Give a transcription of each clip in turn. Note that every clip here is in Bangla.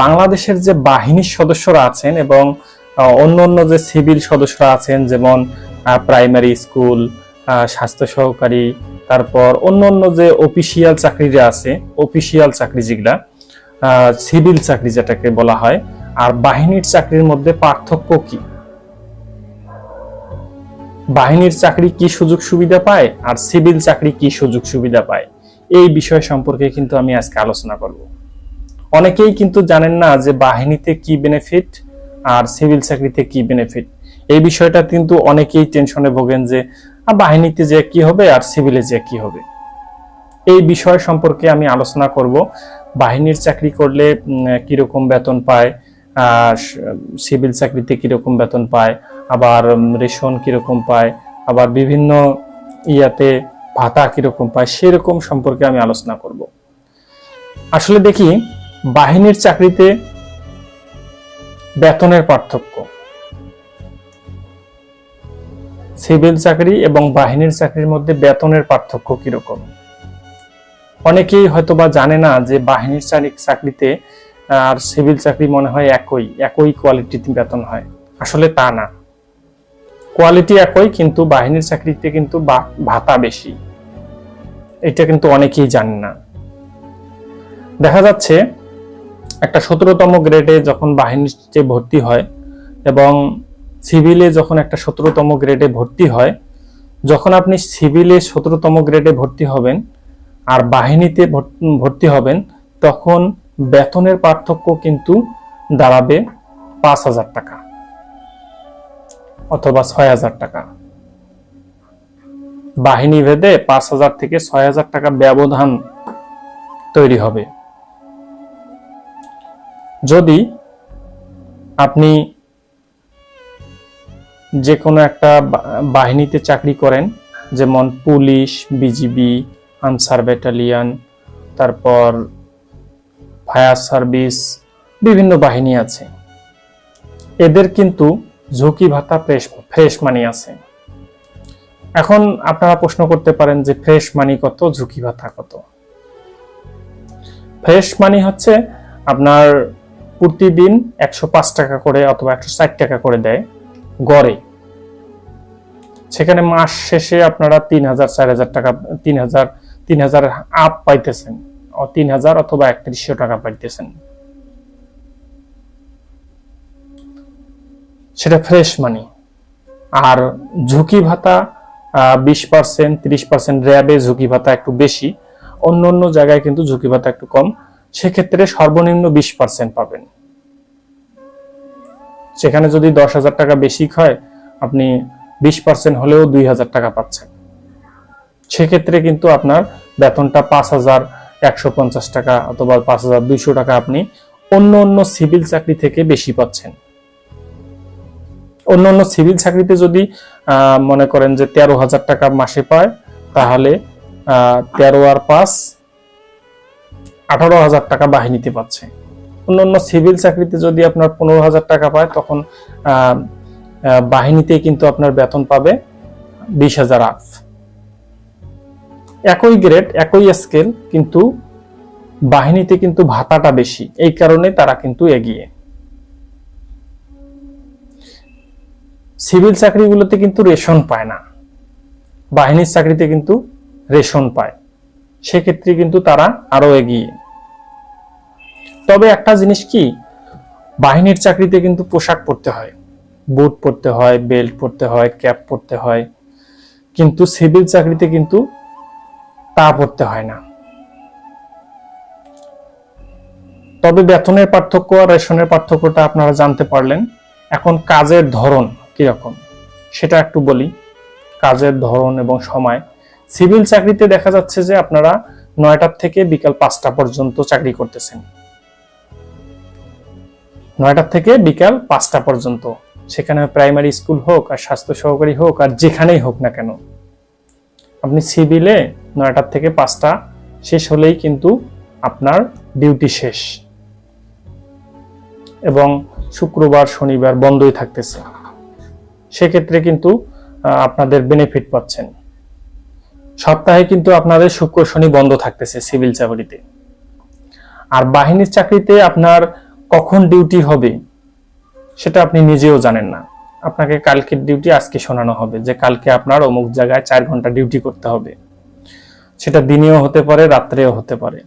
বাংলাদেশের যে বাহিনীর সদস্যরা আছেন এবং অন্য অন্য যে সিভিল সদস্যরা আছেন, যেমন প্রাইমারি স্কুল স্বাস্থ্য সহকারী, তারপর অন্য অন্য যে অফিসিয়াল চাকরিরা আছে, অফিসিয়াল চাকরি যেগুলা সিভিল চাকরি যেটাকে বলা হয়, আর বাহিনীর চাকরির মধ্যে পার্থক্য কি? বাহিনীর চাকরি কি সুযোগ সুবিধা পায়, আর সিভিল চাকরি কি সুযোগ সুবিধা পায়? এই বিষয় সম্পর্কে কিন্তু আমি আজকে আলোচনা করব। অনেকেই কিন্তু জানেন না যে বাহিনীতে কি বেনিফিট আর সিভিল চাকরিতে কি বেনিফিট এই বিষয়টা কিন্তু অনেকেই টেনশনে ভোগেন যে বাহিনীতে যে কি হবে আর সিভিলে যে কি হবে? এই বিষয় সম্পর্কে আমি আলোচনা করব। বাহিনীর চাকরি করলে কীরকম বেতন পায় সিভিল চাকরিতে কীরকম বেতন পায়, আবার রেশন কীরকম পায়, আবার বিভিন্ন ইয়াতে ভাতা কীরকম পায়, সেরকম সম্পর্কে আমি আলোচনা করব। আসলে দেখি বাহিনীর চাকরিতে বেতনের পার্থক্য। সিভিল চাকরি এবং বাহিনীর চাকরির মধ্যে বেতনের পার্থক্য কীরকম? অনেকেই হয়তোবা জানে না যে বাহিনীর চাকরি- চাকরিতে, আর সিভিল চাকরি মনে হয় একই একই কোয়ালিটিতে বেতন হয়। আসলে তা না। কোয়ালিটি একই, কিন্তু বাহিনীর চাকরিতে কিন্তু বা- ভাতা বেশি। এটা কিন্তু অনেকেই জানেন না। দেখা যাচ্ছে একটা সতেরোতম গ্রেডে যখন বাহিনীতে ভর্তি হয় এবং সিভিলে যখন একটা সতেরোতম গ্রেডে ভর্তি হয়, যখন আপনি সিভিলে সতেরোতম গ্রেডে ভর্তি হবেন আর বাহিনীতে ভর্তি হবেন, তখন বেতনের পার্থক্য কিন্তু দাঁড়াবে পাঁচ হাজার টাকা অথবা ছয় হাজার টাকা। বাহিনী ভেদে পাঁচ হাজার থেকে ছয় হাজার টাকা ব্যবধান তৈরি হবে। যদি আপনি যে কোনো একটা বাহিনীতে চাকরি করেন, যেমন পুলিশ, বিজিবি, আনসার ব্যাটালিয়ান, তারপর ফায়ার সার্ভিস, বিভিন্ন বাহিনী আছে। এদের কিন্তু ঝুঁকি ভাতা ফ্রেশ ফ্রেশ মানি আছে। এখন আপনারা প্রশ্ন করতে পারেন যে ফ্রেশ মানি কত, ঝুঁকি ভাতা কত? ফ্রেশ মানি হচ্ছে আপনার প্রতিদিন একশো পাঁচ টাকা করে অথবা একশো ষাট টাকা করে দেয় গড়ে। সেখানে মাস শেষে আপনারা তিন হাজার, চার হাজার টাকা, তিন হাজার তিন হাজার আপ পাইতেছেন তিন হাজার অথবা একত্রিশশো টাকা পাইতেছেন। সেটা ফ্রেশ মানি আর ঝুঁকি ভাতা বিশ পার্সেন্ট ত্রিশ পার্সেন্ট র্যাবে ঝুঁকি ভাতা একটু বেশি। অন্য অন্য জায়গায় কিন্তু ঝুঁকি ভাতা একটু কম। সেক্ষেত্রে সর্বনিম্ন বিশ পার্সেন্ট পাবেন। সেখানে যদি দশ হাজার টাকা বেশি হয় আপনি বিশ পার্সেন্ট হলেও দুই হাজার টাকা পাচ্ছেন। সেক্ষেত্রে কিন্তু আপনার বেতনটা পাঁচ হাজার একশো পঞ্চাশ টাকা অথবা পাঁচ হাজার দুইশো টাকা আপনি অন্য অন্য সিভিল চাকরি থেকে বেশি পাচ্ছেন। অন্য অন্য সিভিল চাকরিতে যদি মনে করেন যে তেরো হাজার টাকা মাসে পায়, তাহলে তেরো আর পাঁচ আঠারো হাজার টাকা বাহিনীতে পাচ্ছে। অন্য অন্য সিভিল চাকরিতে যদি আপনার পনেরো হাজার টাকা পায়, তখন বাহিনীতে কিন্তু আপনার বেতন পাবে বিশ হাজার আপ একই গ্রেড একই স্কেল কিন্তু বাহিনীতে কিন্তু ভাতাটা বেশি। এই কারণে তারা কিন্তু এগিয়ে। সিভিল চাকরিগুলোতে কিন্তু রেশন পায় না। বাহিনীর চাকরিতে কিন্তু রেশন পায়। সেক্ষেত্রে কিন্তু তারা আরও এগিয়ে। তবে একটা জিনিস কি, বাহিনীর চাকরিতে কিন্তু পোশাক পরতে হয়। বুট পরতে হয়, বেল্ট পরতে হয়, ক্যাপ পরতে হয়। কিন্তু সিভিল চাকরিতে কিন্তু তা পড়তে হয় না। তবে বেতনের পার্থক্য আর রেশনের পার্থক্যটা আপনারা জানতে পারলেন। এখন কাজের ধরন কীরকম, সেটা একটু বলি। কাজের ধরন এবং সময়। সিভিল চাকরিতে দেখা যাচ্ছে যে আপনারা নয়টার থেকে বিকাল পাঁচটা পর্যন্ত চাকরি করতেছেন। নয়টা থেকে বিকাল পাঁচটা পর্যন্ত। সেখানে প্রাইমারি স্কুল হোক আর স্বাস্থ্য সহকারী হোক আর যেখানেই হোক না কেন। আপনি সিভিলে নয়টার থেকে পাঁচটা শেষ হলেই কিন্তু আপনার ডিউটি শেষ। এবং শুক্রবার, শনিবার বন্ধই থাকতেছে। সেক্ষেত্রে কিন্তু আপনাদের বেনিফিট পাচ্ছেন। সপ্তাহে কিন্তু আপনাদের শুক্র, শনি বন্ধ থাকতেছে সিভিল চাকরিতে। আর বাহিনীর চাকরিতে আপনার কখন ডিউটি হবে, সেটা আপনি নিজেও জানেন না। আপনাকে কালকের ডিউটি আজকে শোনানো হবে যে কালকে আপনার অমুক জায়গায় চার ঘণ্টা ডিউটি করতে হবে। সেটা দিনেও হতে পারে, রাত্রেও হতে পারে।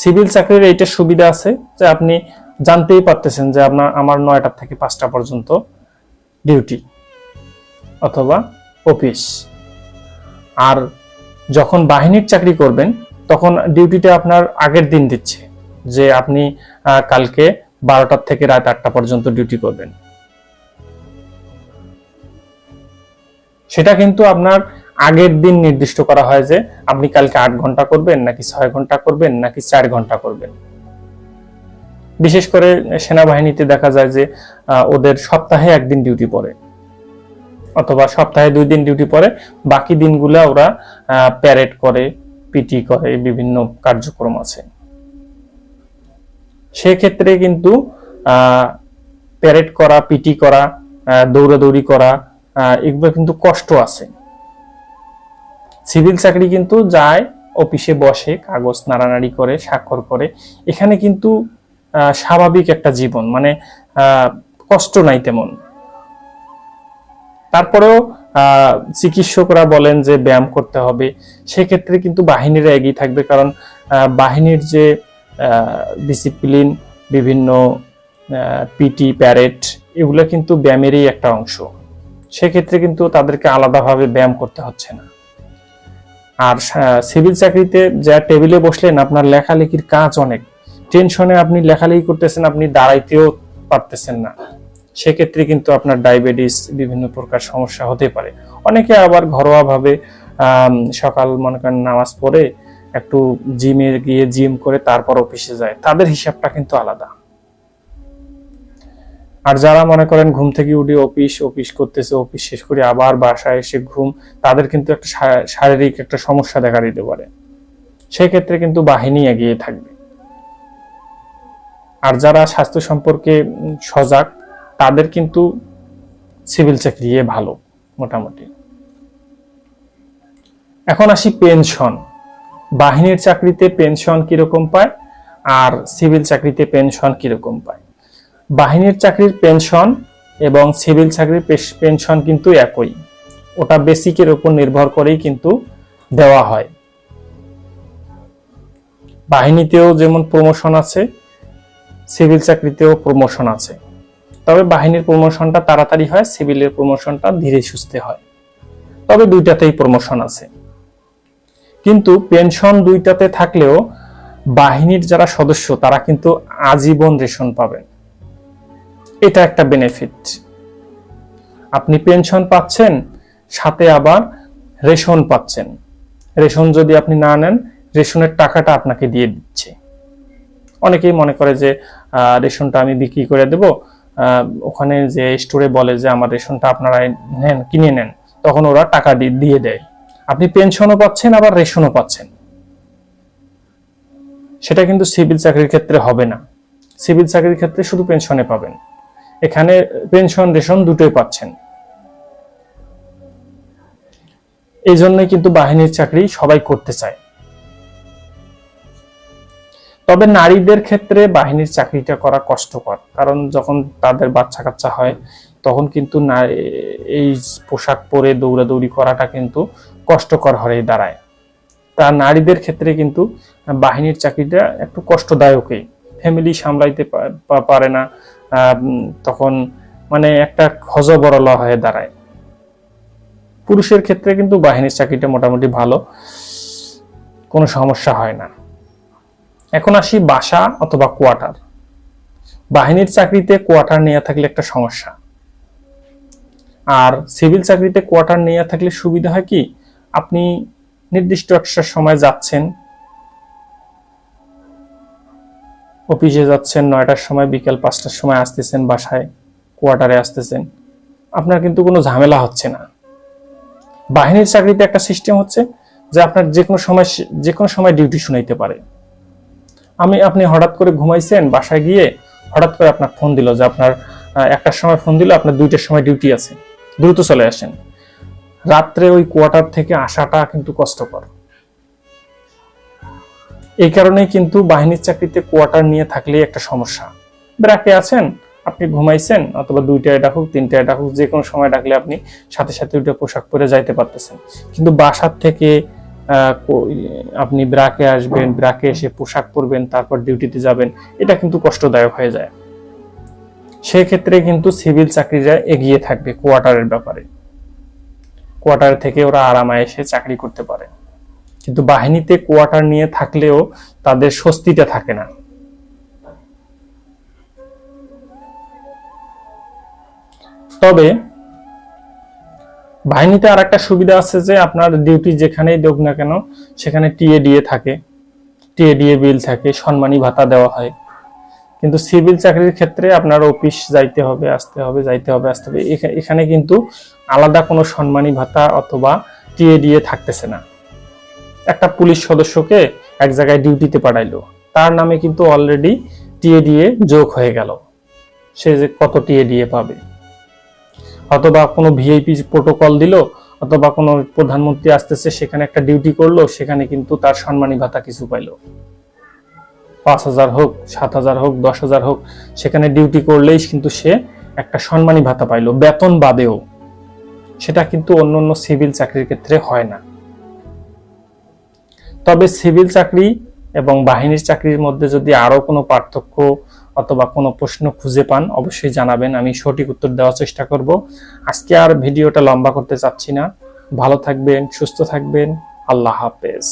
সিভিল চাকরির এইটা সুবিধা আছে যে আপনি জানতেই পারতেছেন যে আপনার, আমার নয়টার থেকে পাঁচটা পর্যন্ত ডিউটি অথবা অফিস। আর যখন বাহিনীর চাকরি করবেন তখন ডিউটিটা আপনার আগের দিন দিচ্ছে, যে আপনি কালকে বারোটার থেকে রাত আটটা পর্যন্ত ডিউটি করবেন। সেটা কিন্তু আপনার আগের দিন নির্দিষ্ট করা হয় যে আপনি কালকে আট ঘণ্টা করবেন, নাকি ছয় ঘণ্টা করবেন, নাকি চার ঘণ্টা করবেন। বিশেষ করে সেনাবাহিনীতে দেখা যায় যে ওদের সপ্তাহে একদিন ডিউটি পড়ে, অথবা সপ্তাহে দুই দিন ডিউটি পড়ে, বাকি দিনগুলো ওরা প্যারেড করে পিটি করে, বিভিন্ন কার্যক্রম আছে। সেক্ষেত্রে কিন্তু প্যারেড করা, পিটি করা দৌড়াদৌড়ি করা এগুলো কিন্তু কষ্ট আছে। সিভিল চাকরি কিন্তু যায়, অফিসে বসে, কাগজ নাড়ানাড়ি করে, স্বাক্ষর করে। এখানে কিন্তু স্বাভাবিক একটা জীবন মানে কষ্ট নাই তেমন। তারপরেও চিকিৎসকরা বলেন যে ব্যায়াম করতে হবে। সেক্ষেত্রে কিন্তু বাহিনীরা এগিয়ে থাকবে কারণ বাহিনীর যে ডিসিপ্লিন বিভিন্ন পিটি প্যারেড এগুলো কিন্তু ব্যায়ামেরই একটা অংশ। সেক্ষেত্রে কিন্তু তাদেরকে আলাদাভাবে ব্যায়াম করতে হচ্ছে না। আর সিভিল চাকরিতে যা টেবিলে বসলেন, আপনার লেখালেখির কাজ অনেক। টেনশনে আপনি লেখালেখি করতেছেন, আপনি দাঁড়াইতেও পারতেছেন না। সেক্ষেত্রে কিন্তু আপনার ডায়াবেটিস বিভিন্ন প্রকার সমস্যা হতে পারে। অনেকে আবার ঘরোয়াভাবে সকাল মনে করেন নামাজ পড়ে একটু জিমে গিয়ে জিম করে তারপর অফিসে যায়। তাদের হিসাবটা কিন্তু আলাদা। আর যারা মনে করেন ঘুম থেকে উঠে অফিস অফিস করতেছে, অফিস শেষ করে আবার বাসায় এসে ঘুম, তাদের কিন্তু একটা শারীরিক একটা সমস্যা দেখা দিতে পারে। সেক্ষেত্রে কিন্তু বাহিনী এগিয়ে থাকবে। আর যারা স্বাস্থ্য সম্পর্কে সজাগ তাদের কিন্তু সিভিল চাকরি ভালো, মোটামুটি। এখন আসি পেনশন। বাহিনীর চাকরিতে পেনশন কীরকম পায় আর সিভিল চাকরিতে পেনশন কীরকম পায়? বাহিনীর চাকরির পেনশন এবং সিভিল চাকরির পেনশন কিন্তু একই। ওটা বেসিকের উপর নির্ভর করেই কিন্তু দেওয়া হয়। বাহিনীতেও যেমন প্রমোশন আছে, সিভিল চাকরিতেও প্রমোশন আছে। তবে বাহিনীর প্রমোশনটা তাড়াতাড়ি হয় সিভিলের প্রমোশনটা ধীরে সুস্থে হয়। তবে দুইটাতেই প্রমোশন আছে। কিন্তু পেনশন দুইটাতে থাকলেও বাহিনীর যারা সদস্য, তারা কিন্তু আজীবন রেশন পাবেন। এটা একটা বেনিফিট আপনি পেনশন পাচ্ছেন, সাথে আবার রেশন পাচ্ছেন। রেশন যদি আপনি না নেন, রেশনের টাকাটা আপনাকে দিয়ে দিচ্ছে। অনেকেই মনে করে যে রেশনটা আমি বিক্রি করে দেব ওখানে যে স্টোরে বলে যে আমার রেশনটা আপনারা নেন, কিনে নেন, তখন ওরা টাকা দিয়ে দেয়। আপনি পেনশনও পাচ্ছেন, আবার রেশনও পাচ্ছেন। সেটা কিন্তু সিভিল চাকরির ক্ষেত্রে হবে না। সিভিল চাকরির ক্ষেত্রে শুধু পেনশনে পাবেন। এখানে পেনশন রেশন দুটোই পাচ্ছেন। এই জন্যই কিন্তু বাহিনীর চাকরি সবাই করতে চায়। তবে নারীদের ক্ষেত্রে বাহিনীর চাকরিটা করা কষ্টকর। কারণ যখন তাদের বাচ্চা কাচ্চা হয়, তখন কিন্তু এই পোশাক পরে দৌড়াদৌড়ি করাটা কিন্তু কষ্টকর হয়ে দাঁড়ায়। তা নারীদের ক্ষেত্রে কিন্তু বাহিনীর চাকরিটা একটু কষ্টদায়কই। ফ্যামিলি সামলাইতে পারে না তখন মানে একটা হজবরলা হয়ে দাঁড়ায়। পুরুষের ক্ষেত্রে কিন্তু বাহিনীর চাকরিটা মোটামুটি ভালো, কোনো সমস্যা হয় না। এখন আসি বাসা অথবা কোয়ার্টার। বাহিনীর চাকরিতে কোয়ার্টার নিয়ে থাকলে একটা সমস্যা। আর সিভিল চাকরিতে কোয়ার্টার নিয়ে থাকলে সুবিধা হয় কি? আপনি নির্দিষ্ট একটা সময় যাচ্ছেন, অফিসে যাচ্ছেন, নয়টার সময়, বিকেল পাঁচটার সময় আসতেছেন, বাসায়, কোয়ার্টারে আসতেছেন। আপনার কিন্তু কোনো ঝামেলা হচ্ছে না। বাহিনীর চাকরিতে একটা সিস্টেম হচ্ছে যে আপনার যে কোনো সময় যে কোনো সময় ডিউটি শুনাইতে পারে। আমি, আপনি হঠাৎ করে ঘুমাইছেন বাসায় গিয়ে হঠাৎ করে আপনার ফোন দিল যে আপনার একটার সময় ফোন দিল, আপনার দুইটার সময় ডিউটি আছে, দ্রুত চলে আসেন। রাত্রে ওই কোয়ার্টার থেকে আসাটা কিন্তু কষ্টকর। এই কারণেই কিন্তু বাহিনীর চাকরিতে কোয়ার্টার নিয়ে থাকলে একটা সমস্যা। ব্রাকে আছেন, আপনি ঘুমাইছেন, অথবা দুইটায় ডাকুক, তিনটায় ডাকুক যে কোনো সময় ডাকলে আপনি সাথে সাথে ওইটা পোশাক পরে যাইতে পারতেছেন। কিন্তু বাসার থেকে আপনি ব্রাকে আসবেন, ব্রাকে এসে পোশাক পরবেন, তারপর ডিউটিতে যাবেন, এটা কিন্তু কষ্টদায়ক হয়ে যায়। সেক্ষেত্রে কিন্তু সিভিল চাকরিরা এগিয়ে থাকবে কোয়ার্টারের ব্যাপারে। কোয়ার্টার থেকে ওরা আরামে এসে চাকরি করতে পারে। কিন্তু বাহিনীতে কোয়ার্টার নিয়ে থাকলেও তাদের স্বস্তিটা থাকে না। তবে বাহিনীতে আর একটা সুবিধা আছে যে আপনার ডিউটি যেখানেই দেখ না কেন, সেখানে টিএডিএ থাকে। টিএডিএ বিল থাকে সম্মানী ভাতা দেওয়া হয়। কিন্তু সিভিল চাকরির ক্ষেত্রে আপনার অফিস যাইতে হবে, আসতে হবে, যাইতে হবে, আসতে হবে। এখা- এখানে কিন্তু আলাদা কোনো সম্মানী ভাতা অথবা টিএডিএ থাকতেছে না। একটা পুলিশ সদস্যকে এক জায়গায় ডিউটিতে পাঠাইলো। তার নামে কিন্তু অলরেডি টিএডিএ যোগ হয়ে গেল। সে যে কত টিএডিএ পাবে। অথবা কোনো ভিআইপি প্রোটোকল দিল, অথবা কোনো প্রধানমন্ত্রী আসতেছে, সেখানে একটা ডিউটি করল, সেখানে কিন্তু তার সম্মানী ভাতা কিছু পাইলো। পাঁচ হাজার হোক, সাত হাজার হোক, দশ হাজার হোক, সেখানে ডিউটি করলেই কিন্তু সে একটা সম্মানী ভাতা পাইলো। বেতন বাদেও। সেটা কিন্তু অন্য অন্য সিভিল চাকরির ক্ষেত্রে হয় না। তবে সিভিল চাকরি এবং বাহিনীর চাকরির মধ্যে যদি আরও কোনো পার্থক্য অথবা কোনো প্রশ্ন খুঁজে পান, অবশ্যই জানাবেন। আমি সঠিক উত্তর দেওয়ার চেষ্টা করব। আজকে আর ভিডিওটা লম্বা করতে চাচ্ছি না। ভালো থাকবেন, সুস্থ থাকবেন। আল্লাহ হাফেজ।